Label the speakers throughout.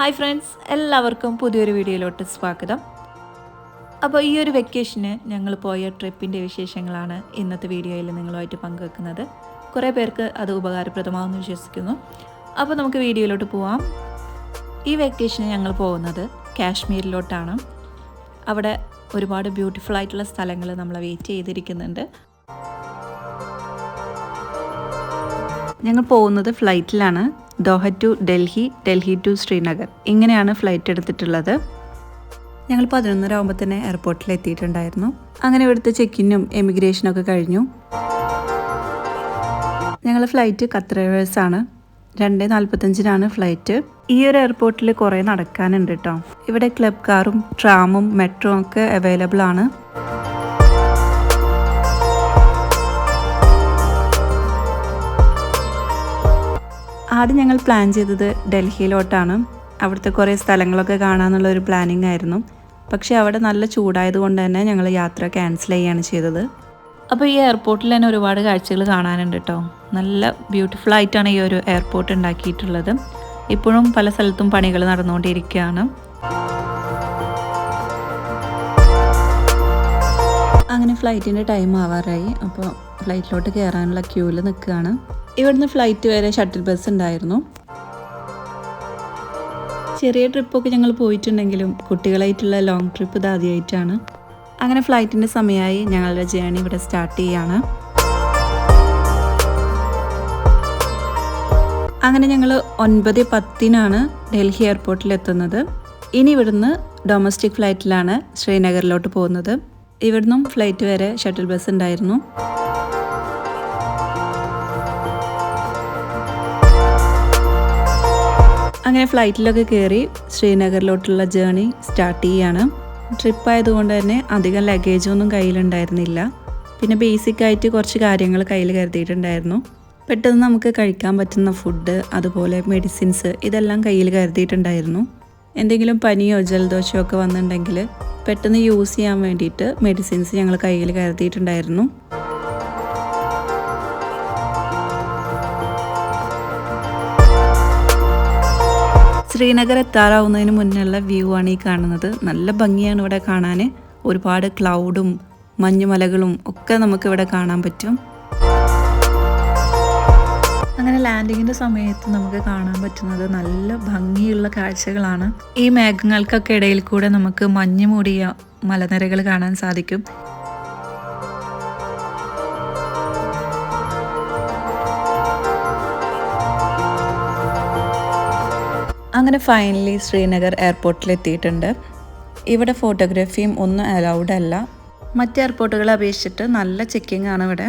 Speaker 1: Hi friends എല്ലാവർക്കും പുതിയൊരു വീഡിയോയിലോട്ട് സ്വാഗതം. അപ്പോൾ ഈ ഒരു വെക്കേഷന് ഞങ്ങൾ പോയ ട്രിപ്പിന്റെ വിശേഷങ്ങളാണ് ഇന്നത്തെ വീഡിയോയിൽ നിങ്ങളുമായിട്ട് പങ്കുവെക്കുന്നത്. കുറേ പേർക്ക് അത് ഉപകാരപ്രദമാകുമെന്ന് വിശ്വസിക്കുന്നു. അപ്പോൾ നമുക്ക് വീഡിയോയിലോട്ട് പോവാം. ഈ വെക്കേഷന് ഞങ്ങൾ പോകുന്നത് കാശ്മീരിലോട്ടാണ്. അവിടെ ഒരുപാട് ബ്യൂട്ടിഫുൾ ആയിട്ടുള്ള സ്ഥലങ്ങൾ നമ്മളെ വെയിറ്റ് ചെയ്തിരിക്കുന്നുണ്ട്. ഞങ്ങൾ പോകുന്നത് ഫ്ലൈറ്റിലാണ് Doha to Delhi Delhi to Srinagar. ഇങ്ങനെയാണ് ഫ്ലൈറ്റ് എടുത്തിട്ടുള്ളത്. ഞങ്ങൾ പതിനൊന്നര ആകുമ്പോൾ തന്നെ എയർപോർട്ടിൽ എത്തിയിട്ടുണ്ടായിരുന്നു. അങ്ങനെ ഇവിടുത്തെ ചെക്കിനും എമിഗ്രേഷനും ഒക്കെ കഴിഞ്ഞു. ഞങ്ങൾ ഫ്ലൈറ്റ് ഖത്തർ എയർവേഴ്സ് ആണ്. രണ്ട് നാൽപ്പത്തഞ്ചിനാണ് ഫ്ലൈറ്റ് ഈ ഒരു എയർപോർട്ടിൽ കുറേ നടക്കാനുണ്ട് കേട്ടോ ഇവിടെ ക്ലബ് കാറും ട്രാമും മെട്രോ ഒക്കെ അവൈലബിൾ ആണ്. ആദ്യം ഞങ്ങൾ പ്ലാൻ ചെയ്തത് ഡൽഹിയിലോട്ടാണ്. അവിടുത്തെ കുറേ സ്ഥലങ്ങളൊക്കെ കാണാമെന്നുള്ള ഒരു പ്ലാനിങ് ആയിരുന്നു. പക്ഷേ അവിടെ നല്ല ചൂടായതുകൊണ്ട് തന്നെ ഞങ്ങൾ യാത്ര ക്യാൻസൽ ചെയ്യുകയാണ് ചെയ്തത്. അപ്പോൾ ഈ എയർപോർട്ടിൽ തന്നെ ഒരുപാട് കാഴ്ചകൾ കാണാനുണ്ട് കേട്ടോ. നല്ല ബ്യൂട്ടിഫുൾ ആയിട്ടാണ് ഈ ഒരു എയർപോർട്ട് ഉണ്ടാക്കിയിട്ടുള്ളത്. ഇപ്പോഴും പല സ്ഥലത്തും പണികൾ നടന്നുകൊണ്ടിരിക്കുകയാണ്. അങ്ങനെ ഫ്ലൈറ്റിന്റെ ടൈം ആവാറായി. അപ്പോൾ ഫ്ലൈറ്റിലോട്ട് കയറാനുള്ള ക്യൂവിൽ നിൽക്കുകയാണ്. ഇവിടുന്ന് ഫ്ലൈറ്റ് വരെ ഷട്ടിൽ ബസ് ഉണ്ടായിരുന്നു. ചെറിയ ട്രിപ്പൊക്കെ ഞങ്ങൾ പോയിട്ടുണ്ടെങ്കിലും കുട്ടികളായിട്ടുള്ള ലോങ് ട്രിപ്പ് ഇത് ആദ്യമായിട്ടാണ് അങ്ങനെ ഫ്ലൈറ്റിന്റെ സമയമായി ഞങ്ങളുടെ ജേണി ഇവിടെ സ്റ്റാർട്ട് ചെയ്യാണ്. അങ്ങനെ ഞങ്ങൾ ഒൻപത് പത്തിനാണ് ഡൽഹി എയർപോർട്ടിൽ എത്തുന്നത്. ഇനി ഇവിടുന്ന് ഡൊമസ്റ്റിക് ഫ്ലൈറ്റിലാണ് ശ്രീനഗറിലോട്ട് പോകുന്നത്. ഇവിടുന്നും ഫ്ലൈറ്റ് വരെ ഷട്ടിൽ ബസ് ഉണ്ടായിരുന്നു. അങ്ങനെ ഫ്ലൈറ്റിലൊക്കെ കയറി ശ്രീനഗറിലോട്ടുള്ള ജേണി സ്റ്റാർട്ട് ചെയ്യാണ്. ട്രിപ്പ് ആയതുകൊണ്ട് തന്നെ അധികം ലഗേജൊന്നും കയ്യിലുണ്ടായിരുന്നില്ല. പിന്നെ ബേസിക് ആയിട്ട് കുറച്ച് കാര്യങ്ങൾ കയ്യിൽ കരുതിയിട്ടുണ്ടായിരുന്നു. പെട്ടെന്ന് നമുക്ക് കഴിക്കാൻ പറ്റുന്ന ഫുഡ് അതുപോലെ മെഡിസിൻസ് ഇതെല്ലാം കയ്യിൽ കരുതിയിട്ടുണ്ടായിരുന്നു. എന്തെങ്കിലും പനിയോ ജലദോഷമോ ഒക്കെ വന്നിട്ടുണ്ടെങ്കിൽ പെട്ടെന്ന് യൂസ് ചെയ്യാൻ വേണ്ടിയിട്ട് മെഡിസിൻസ് ഞങ്ങൾ കയ്യിൽ കരുതിയിട്ടുണ്ടായിരുന്നു. ശ്രീനഗർ എത്താറാവുന്നതിന് മുന്നുള്ള വ്യൂ ആണ് ഈ കാണുന്നത്. നല്ല ഭംഗിയാണ് ഇവിടെ കാണാൻ ഒരുപാട് ക്ലൗഡും മഞ്ഞുമലകളും ഒക്കെ നമുക്ക് ഇവിടെ കാണാൻ പറ്റും. അങ്ങനെ ലാൻഡിങ്ങിന്റെ സമയത്ത് നമുക്ക് കാണാൻ പറ്റുന്നത് നല്ല ഭംഗിയുള്ള കാഴ്ചകളാണ്. ഈ മേഘങ്ങൾക്കൊക്കെ ഇടയിൽ കൂടെ നമുക്ക് മഞ്ഞ് മൂടിയ മലനിരകൾ കാണാൻ സാധിക്കും. അങ്ങനെ ഫൈനലി ശ്രീനഗർ എയർപോർട്ടിൽ എത്തിയിട്ടുണ്ട് ഇവിടെ ഫോട്ടോഗ്രാഫിയും ഒന്നും അലൗഡ് അല്ല. മറ്റ് എയർപോർട്ടുകളെ അപേക്ഷിച്ചിട്ട് നല്ല ചെക്കിംഗ് ആണ് ഇവിടെ.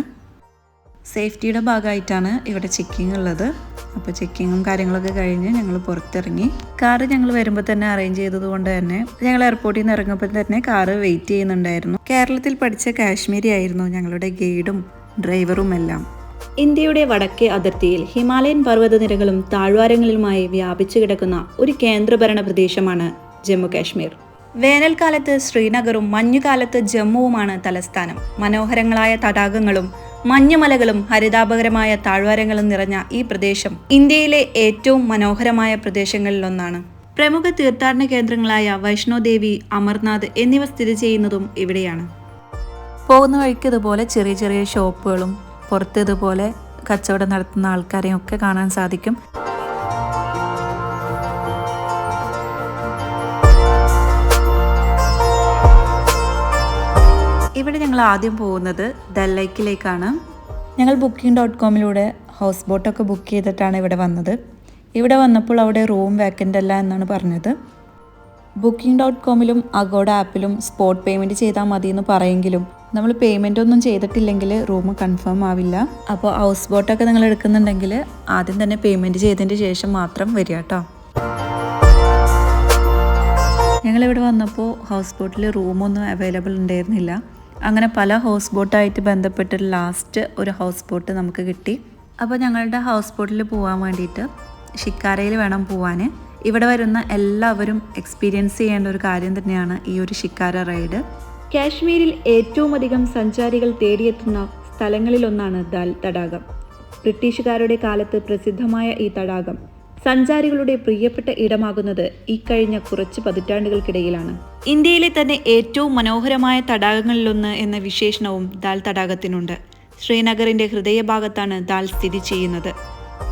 Speaker 1: സേഫ്റ്റിയുടെ ഭാഗമായിട്ടാണ് ഇവിടെ ചെക്കിംഗ് ഉള്ളത്. അപ്പോൾ ചെക്കിങ്ങും കാര്യങ്ങളൊക്കെ കഴിഞ്ഞ് ഞങ്ങൾ പുറത്തിറങ്ങി. കാറ് ഞങ്ങൾ വരുമ്പോൾ തന്നെ അറേഞ്ച് ചെയ്തത് കൊണ്ട് തന്നെ ഞങ്ങൾ എയർപോർട്ടിൽ നിന്ന് ഇറങ്ങുമ്പോൾ തന്നെ കാറ് വെയിറ്റ് ചെയ്യുന്നുണ്ടായിരുന്നു. കേരളത്തിൽ പഠിച്ച കാശ്മീരി ആയിരുന്നു ഞങ്ങളുടെ ഗൈഡും ഡ്രൈവറും എല്ലാം.
Speaker 2: ഇന്ത്യയുടെ വടക്കേ അതിർത്തിയിൽ ഹിമാലയൻ പർവതനിരകളും താഴ്വാരങ്ങളിലുമായി വ്യാപിച്ചു കിടക്കുന്ന ഒരു കേന്ദ്രഭരണ പ്രദേശമാണ് ജമ്മു കാശ്മീർ വേനൽക്കാലത്ത് ശ്രീനഗറും മഞ്ഞുകാലത്ത് ജമ്മുവുമാണ് തലസ്ഥാനം. മനോഹരങ്ങളായ തടാകങ്ങളും മഞ്ഞുമലകളും ഹരിതാപകരമായ താഴ്വാരങ്ങളും നിറഞ്ഞ ഈ പ്രദേശം ഇന്ത്യയിലെ ഏറ്റവും മനോഹരമായ പ്രദേശങ്ങളിലൊന്നാണ്. പ്രമുഖ തീർത്ഥാടന കേന്ദ്രങ്ങളായ വൈഷ്ണോദേവി അമർനാഥ് എന്നിവ സ്ഥിതി ചെയ്യുന്നതും ഇവിടെയാണ്.
Speaker 1: പോകുന്ന വഴിക്ക് ഇതുപോലെ ചെറിയ ചെറിയ ഷോപ്പുകളും പുറത്ത് ഇതുപോലെ കച്ചവടം നടത്തുന്ന ആൾക്കാരെയും ഒക്കെ കാണാൻ സാധിക്കും. ഇവിടെ ഞങ്ങൾ ആദ്യം പോകുന്നത് ലേക്കിലേക്കാണ് ഞങ്ങൾ ബുക്കിംഗ് ഡോട്ട് കോമിലൂടെ ഹൗസ് ബോട്ടൊക്കെ ബുക്ക് ചെയ്തിട്ടാണ് ഇവിടെ വന്നത്. ഇവിടെ വന്നപ്പോൾ അവിടെ റൂം വേക്കന്റ് അല്ല എന്നാണ് പറഞ്ഞത്. ബുക്കിംഗ് ഡോട്ട് കോമിലും അഗോഡ ആപ്പിലും സ്പോട്ട് പേയ്മെന്റ് ചെയ്താൽ മതി എന്ന് പറയെങ്കിലും നമ്മൾ പേയ്മെന്റ് ഒന്നും ചെയ്തിട്ടില്ലെങ്കിൽ റൂം കൺഫേം ആവില്ല. അപ്പോൾ ഹൗസ് ബോട്ടൊക്കെ നിങ്ങൾ എടുക്കുന്നുണ്ടെങ്കിൽ ആദ്യം തന്നെ പേയ്മെന്റ് ചെയ്തതിന് ശേഷം മാത്രം വരിക കേട്ടോ ഞങ്ങളിവിടെ വന്നപ്പോൾ ഹൗസ് ബോട്ടിൽ റൂമൊന്നും അവൈലബിൾ ഉണ്ടായിരുന്നില്ല. അങ്ങനെ പല ഹൗസ് ബോട്ടായിട്ട് ബന്ധപ്പെട്ട് ലാസ്റ്റ് ഒരു ഹൗസ് ബോട്ട് നമുക്ക് കിട്ടി. അപ്പോൾ ഞങ്ങളുടെ ഹൗസ് ബോട്ടിൽ പോകാൻ വേണ്ടിയിട്ട് ഷിക്കാരയിൽ വേണം പോവാൻ. ഇവിടെ വരുന്ന എല്ലാവരും എക്സ്പീരിയൻസ് ചെയ്യേണ്ട ഒരു കാര്യം തന്നെയാണ് ഈ ഒരു ഷിക്കാര റൈഡ്
Speaker 2: കാശ്മീരിൽ ഏറ്റവും അധികം സഞ്ചാരികൾ തേടിയെത്തുന്ന സ്ഥലങ്ങളിലൊന്നാണ് ദാൽ തടാകം. ബ്രിട്ടീഷുകാരുടെ കാലത്ത് പ്രസിദ്ധമായ ഈ തടാകം സഞ്ചാരികളുടെ പ്രിയപ്പെട്ട ഇടമാകുന്നത് ഇക്കഴിഞ്ഞ കുറച്ച് പതിറ്റാണ്ടുകൾക്കിടയിലാണ്. ഇന്ത്യയിലെ തന്നെ ഏറ്റവും മനോഹരമായ തടാകങ്ങളിലൊന്ന് എന്ന വിശേഷണവും ദാൽ തടാകത്തിനുണ്ട്. ശ്രീനഗറിന്റെ ഹൃദയഭാഗത്താണ് ദാൽ സ്ഥിതി ചെയ്യുന്നത്.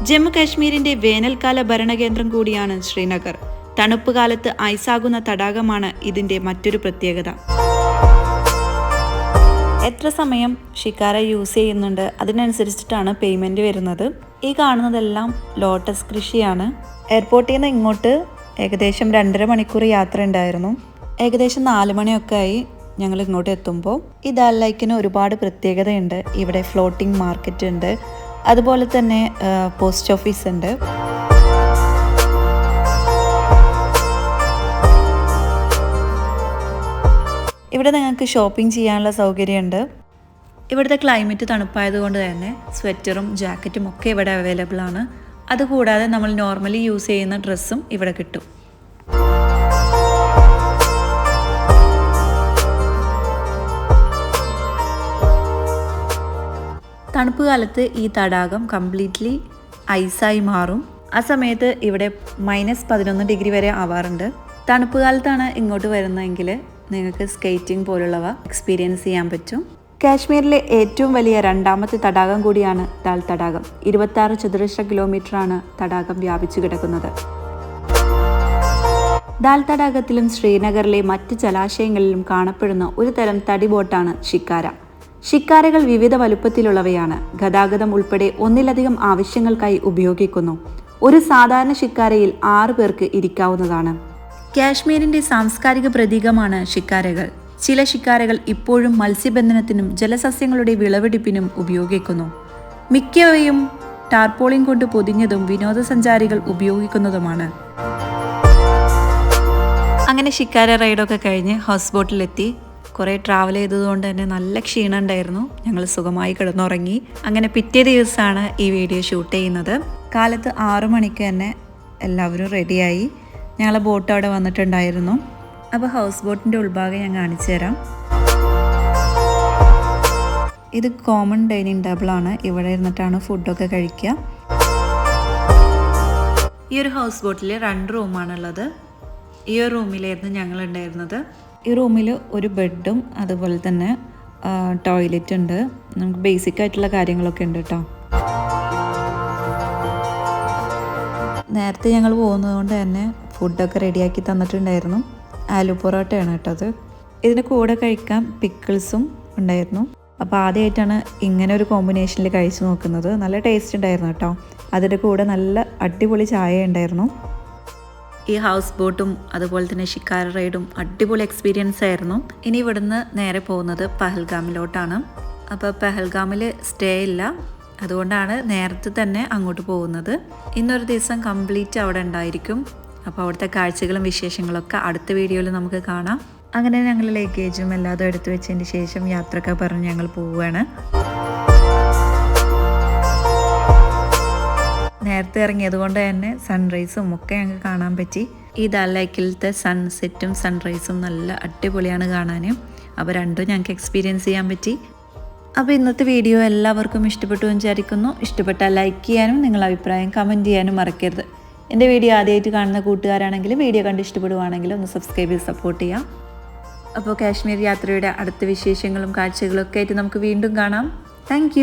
Speaker 2: ജമ്മു കാശ്മീരിന്റെ വേനൽക്കാല ഭരണകേന്ദ്രം കൂടിയാണ് ശ്രീനഗർ. തണുപ്പ് കാലത്ത് ഐസാകുന്ന തടാകമാണ് ഇതിന്റെ മറ്റൊരു പ്രത്യേകത. എത്ര സമയം ഷിക്കാര യൂസ് ചെയ്യുന്നുണ്ട് അതിനനുസരിച്ചിട്ടാണ് പേയ്മെന്റ് വരുന്നത്. ഈ കാണുന്നതെല്ലാം ലോട്ടസ് കൃഷിയാണ്. എയർപോർട്ടിൽ നിന്ന് ഇങ്ങോട്ട് ഏകദേശം രണ്ടര മണിക്കൂർ യാത്ര ഉണ്ടായിരുന്നു. ഏകദേശം നാല് മണിയൊക്കെ ആയി ഞങ്ങൾ ഇങ്ങോട്ട് എത്തുമ്പോൾ. ഈ ദാൽ ലൈക്കിന് ഒരുപാട് പ്രത്യേകതയുണ്ട്. ഇവിടെ ഫ്ലോട്ടിംഗ് മാർക്കറ്റ് ഉണ്ട്. അതുപോലെ തന്നെ പോസ്റ്റ് ഓഫീസ് ഉണ്ട്. ഇവിടെ നിങ്ങൾക്ക് ഷോപ്പിംഗ് ചെയ്യാനുള്ള സൗകര്യമുണ്ട്. ഇവിടുത്തെ ക്ലൈമറ്റ് തണുപ്പായതുകൊണ്ട് തന്നെ സ്വെറ്ററും ജാക്കറ്റും ഒക്കെ ഇവിടെ അവൈലബിൾ ആണ്. അതുകൂടാതെ നമ്മൾ നോർമലി യൂസ് ചെയ്യുന്ന ഡ്രസ്സും ഇവിടെ കിട്ടും. തണുപ്പ് കാലത്ത് ഈ തടാകം കംപ്ലീറ്റ്ലി ഐസായി മാറും. ആ സമയത്ത് ഇവിടെ മൈനസ് പതിനൊന്ന് ഡിഗ്രി വരെ ആവാറുണ്ട്. തണുപ്പ് കാലത്താണ് ഇങ്ങോട്ട് വരുന്നതെങ്കിൽ നിങ്ങൾക്ക് സ്കേറ്റിംഗ് പോലുള്ളവ എക്സ്പീരിയൻസ് ചെയ്യാൻ പറ്റും. കാശ്മീരിലെ ഏറ്റവും വലിയ രണ്ടാമത്തെ തടാകം കൂടിയാണ് ദാൽ തടാകം. ഇരുപത്തി ചതുരശ്ര കിലോമീറ്ററാണ് തടാകം വ്യാപിച്ചു കിടക്കുന്നത്. ദാൽ തടാകത്തിലും ശ്രീനഗറിലെ മറ്റ് ജലാശയങ്ങളിലും കാണപ്പെടുന്ന ഒരു തരം തടി ബോട്ടാണ് ഷിക്കാര ഷിക്കാരകൾ വിവിധ വലുപ്പത്തിലുള്ളവയാണ്. ഗതാഗതം ഉൾപ്പെടെ ഒന്നിലധികം ആവശ്യങ്ങൾക്കായി ഉപയോഗിക്കുന്നു. ഒരു സാധാരണ ഷിക്കാരയിൽ ആറു പേർക്ക് ഇരിക്കാവുന്നതാണ്. കാശ്മീരിന്റെ സാംസ്കാരിക പ്രതീകമാണ് ഷിക്കാരകൾ ചില ഷിക്കാരകൾ ഇപ്പോഴും മത്സ്യബന്ധനത്തിനും ജലസസ്യങ്ങളുടെ വിളവെടുപ്പിനും ഉപയോഗിക്കുന്നു. മിക്കവയും ടാർപോളിംഗ് കൊണ്ട് പൊതിഞ്ഞതും വിനോദസഞ്ചാരികൾ ഉപയോഗിക്കുന്നതുമാണ്. അങ്ങനെ ഷിക്കാര റൈഡൊക്കെ കഴിഞ്ഞ് ഹൗസ് ബോട്ടിലെത്തി കുറേ ട്രാവൽ ചെയ്തതുകൊണ്ട് തന്നെ നല്ല ക്ഷീണം ഉണ്ടായിരുന്നു. ഞങ്ങൾ സുഖമായി കിടന്നുറങ്ങി. അങ്ങനെ പിറ്റേ ദിവസമാണ് ഈ വീഡിയോ ഷൂട്ട് ചെയ്യുന്നത്. കാലത്ത് ആറു മണിക്ക് തന്നെ എല്ലാവരും റെഡിയായി ഞങ്ങളെ ബോട്ട് അവിടെ വന്നിട്ടുണ്ടായിരുന്നു. അപ്പോൾ ഹൗസ് ബോട്ടിന്റെ ഉൾഭാഗം ഞാൻ കാണിച്ചു തരാം. ഇത് കോമൺ ഡൈനിങ് ടേബിളാണ് ഇവിടെ ഇരുന്നിട്ടാണ് ഫുഡൊക്കെ കഴിക്കുക. ഈ ഒരു ഹൗസ് ബോട്ടിൽ രണ്ട് റൂമാണുള്ളത് ഈ ഒരു റൂമിലായിരുന്നു ഞങ്ങൾ ഉണ്ടായിരുന്നത്. ഈ റൂമിൽ ഒരു ബെഡും അതുപോലെ തന്നെ ടോയ്ലറ്റ് ഉണ്ട്. നമുക്ക് ബേസിക് ആയിട്ടുള്ള കാര്യങ്ങളൊക്കെ ഉണ്ട് കേട്ടോ നേരത്തെ ഞങ്ങൾ പോകുന്നതുകൊണ്ട് തന്നെ ഫുഡൊക്കെ റെഡിയാക്കി തന്നിട്ടുണ്ടായിരുന്നു. ആലു പൊറോട്ടയാണ് കേട്ടത്. ഇതിന് കൂടെ കഴിക്കാൻ പിക്കിൾസും ഉണ്ടായിരുന്നു. അപ്പോൾ ആദ്യമായിട്ടാണ് ഇങ്ങനെ ഒരു കോമ്പിനേഷനിൽ കഴിച്ചു നോക്കുന്നത്. നല്ല ടേസ്റ്റ് ഉണ്ടായിരുന്നു കേട്ടോ. അതിന്റെ കൂടെ നല്ല അടിപൊളി ചായ ഉണ്ടായിരുന്നു. ഈ ഹൗസ് ബോട്ടും അതുപോലെ തന്നെ ഷിക്കാര റൈഡും അടിപൊളി എക്സ്പീരിയൻസ് ആയിരുന്നു. ഇനി ഇവിടുന്ന് നേരെ പോകുന്നത് പഹൽഗാമിലോട്ടാണ്. അപ്പോൾ പെഹൽഗാമിൽ സ്റ്റേ ഇല്ല. അതുകൊണ്ടാണ് നേരത്തെ തന്നെ അങ്ങോട്ട് പോകുന്നത്. ഇന്നൊരു ദിവസം കംപ്ലീറ്റ് അവിടെ ഉണ്ടായിരിക്കും. അപ്പോൾ അവിടുത്തെ കാഴ്ചകളും വിശേഷങ്ങളൊക്കെ അടുത്ത വീഡിയോയിൽ നമുക്ക് കാണാം. അങ്ങനെ ഞങ്ങൾ ലഗേജും എല്ലാതും എടുത്തു വെച്ചതിന് ശേഷം യാത്രയൊക്കെ പറഞ്ഞ് ഞങ്ങൾ പോവുകയാണ്. നേരത്തെ ഇറങ്ങിയത് കൊണ്ട് തന്നെ സൺറൈസും ഒക്കെ ഞങ്ങൾക്ക് കാണാൻ പറ്റി. ഈ ദാലൈക്കിലത്തെ സൺസെറ്റും സൺറൈസും നല്ല അടിപൊളിയാണ് കാണാൻ അപ്പോൾ രണ്ടും ഞങ്ങൾക്ക് എക്സ്പീരിയൻസ് ചെയ്യാൻ പറ്റി. അപ്പോൾ ഇന്നത്തെ വീഡിയോ എല്ലാവർക്കും ഇഷ്ടപ്പെട്ടു വിചാരിക്കുന്നു. ഇഷ്ടപ്പെട്ടാൽ ലൈക്ക് ചെയ്യാനും നിങ്ങളുടെ അഭിപ്രായം കമന്റ് ചെയ്യാനും മറക്കരുത്. എന്റെ വീഡിയോ ആദ്യമായിട്ട് കാണുന്ന കൂട്ടുകാരാണെങ്കിലും വീഡിയോ കണ്ട് ഇഷ്ടപ്പെടുവാണെങ്കിൽ ഒന്ന് സബ്സ്ക്രൈബ് ചെയ്ത് സപ്പോർട്ട് ചെയ്യാം അപ്പോൾ കാശ്മീർ യാത്രയുടെ അടുത്ത വിശേഷങ്ങളും കാഴ്ചകളും ഒക്കെ ആയിട്ട് നമുക്ക് വീണ്ടും കാണാം. താങ്ക്